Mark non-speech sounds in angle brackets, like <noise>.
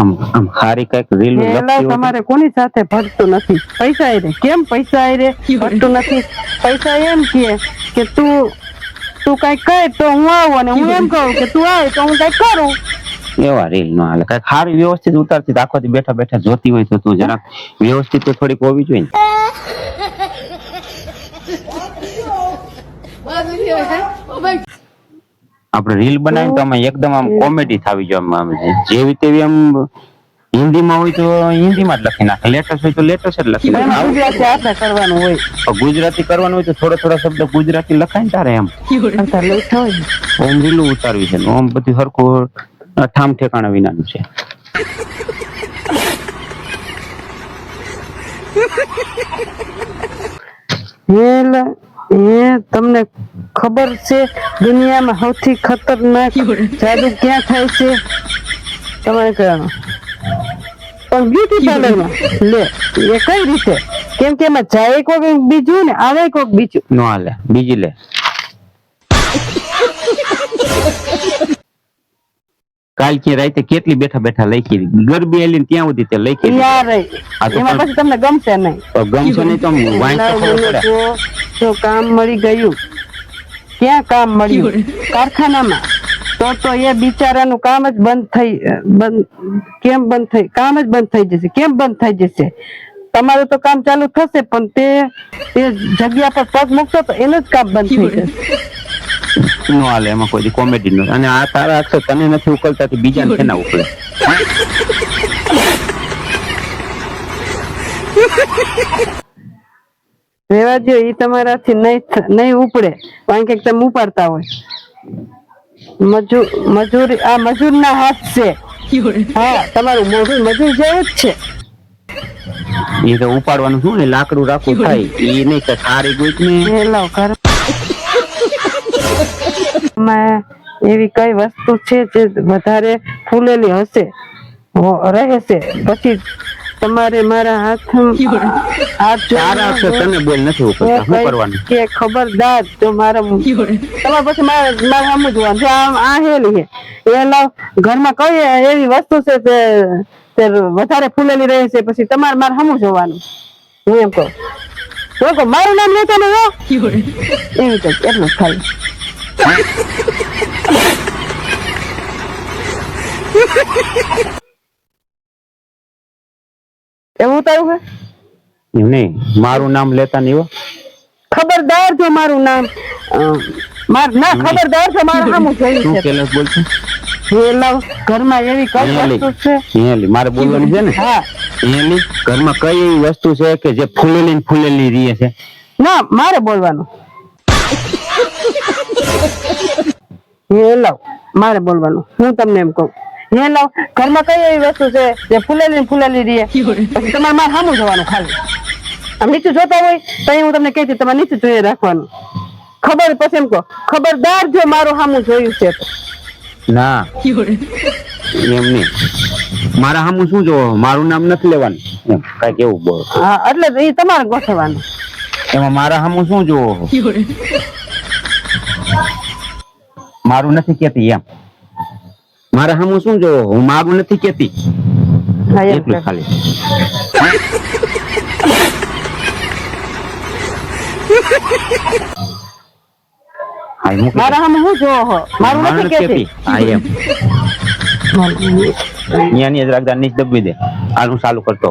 આમ આમ હારી કંઈક રીલ એલા તમારે કોની સાથે ભરતું નથી? પૈસા આવી રે કેમ પૈસા આવી રે ભટતું નથી. પૈસા એમ કે કે તું તું કઈ કહે તો હું આવું અને હું એમ કહું કે તું આવે તો હું કઈ કરું. એવા રીલ નો હાલે. કંઈક હારી વ્યવસ્થિત ઉતારતી આખો દી બેઠા બેઠા જોતી હોય તો તું જરાક વ્યવસ્થિત તો થોડીક હોવી જોઈએ ને. આપણે રીલ બનાવી તો આમાં એકદમ આમ કોમેડી થાવી જોઈએ આમ જેવી તેવી આમ હિન્દીમાં હોય તો હિન્દીમાં જ લખી નાખે. લેટેસ્ટ હોય તો લેટેસ્ટ જ લખી નાખે. ગુજરાતી આપણે કરવાનું હોય. ગુજરાતી કરવાનું હોય તો થોડા થોડા શબ્દ ગુજરાતી લખાય ને તારે એમ. ઓમ રીલું ઉતારવી છે. ઓમ બધું હરખું ઠામ ઠેકાણા વિનાનું છે. હેલા. એ તમને ખબર છે દુનિયામાં સૌથી ખતરનાક જાદુ ક્યાં થાય છે? તમારે કહેવાનું. પણ બ્યુટી પાર્લરમાં લે એ કઈ રીતે? કેમ કે એમાં જાય કોક બીજું ને આવે કોક બીજું. નો હાલે બીજી લે. કાલ કે રાતે કેટલી બેઠા બેઠા લખી ગરબી આલી ને ત્યાં સુધી તે લખી યાર એમાં પછી તમને ગમશે નહીં. તો ગમશે નહીં તો જો કામ મળી ગયું. ક્યાં કામ મળ્યું? <laughs> કારખાનામાં. તો તો એ બિચારાનું કામ જ બંધ થઈ બંધ કેમ બંધ થઈ? કામ જ બંધ થઈ જશે. કેમ બંધ થઈ જશે? તમારું તો કામ ચાલુ થશે પણ તે તે જગ્યા પર પગ મૂકશો તો એનું જ કામ બંધ થઈ જશે. નો હાલે એમાં કોઈ કોમેડી નો અને આ તારા અક્ષર તને નથી ઉકલતા તે બીજાને કેના ઉકલે રેવા દો એ તમારાથી નહીં નહીં ઉપડે. કારણ કે તમે ઉપાડતા હોય. મજૂર મજૂરી આ મજૂરના હાથ છે. હા તમારું મોઢું મજૂર જેવું જ છે. એ તો ઉપાડવાનું શું ને લાકડું રાખવું થાય. એ નહીં કે સારી ગોઈત ને લાવ માં એવી કઈ વસ્તુ છે જે વધારે ફૂલેલી હશે? રહેશે. પછી તમારે મારા હાથ હાથ તને બોલ નથી ઉકલતા શું કરવાનું? કે ખબરદાર તો મારા તમારે પછી મારા મારે સામું જોવાનું આમ આ હેલી છે એ લાવ ઘરમાં કઈ એવી વસ્તુ છે તે તે વધારે ફૂલેલી રહે છે? પછી તમારે મારે સામું જોવાનું. હું એમ કહું. હું કહું મારું નામ લેતો ને હો. એવી રીતે એટલું ખાલી એવું ઉતાર્યું હે? નહીં મારું નામ લેતા નહીં ખબરદાર જો મારું નામ. માર ના ખબરદાર જો મારું નામ શું છે. કેલસ બોલશે એ હેલો ઘરમાં એવી કઈ વસ્તુ છે? હેલી મારે બોલવાની છે ને? હા. હેલી ઘરમાં કઈ એવી વસ્તુ છે કે જે ફૂલેલી ફૂલેલી રહે છે? ના મારે બોલવાનું. હે લાવ મારે બોલવાનું. હું તમને એમ કહું. હે લાવ ઘરમાં કઈ એવી વસ્તુ છે જે ફૂલેલી ફૂલેલી રહે? પછી તમારે મારે સામું જવાનું ખાલી. આમ નીચું જોતા હોય તો હું તમને કહેતી તમારે નીચું જોઈએ રાખવાનું. ખબર પછી એમ કહો ખબરદાર જો મારું સામું જોયું છે. ના. એમ નહીં. મારા સામું શું જોવો? મારું નામ નથી લેવાનું. કઈ કેવું બોલો. હા એટલે એ તમારે ગોઠવવાનું. એમાં મારા સામું શું જોવો? મારું નથી કેતી એમ. મારે સામું શું જોવો? હું મારું નથી કેતી એટલું ખાલી. હા. મારા જોવો હો? મારું નથી કહેતી. હા એમ. અહીંયાની જ રાખતા નીચ દબી દે. હું ચાલુ કરતો.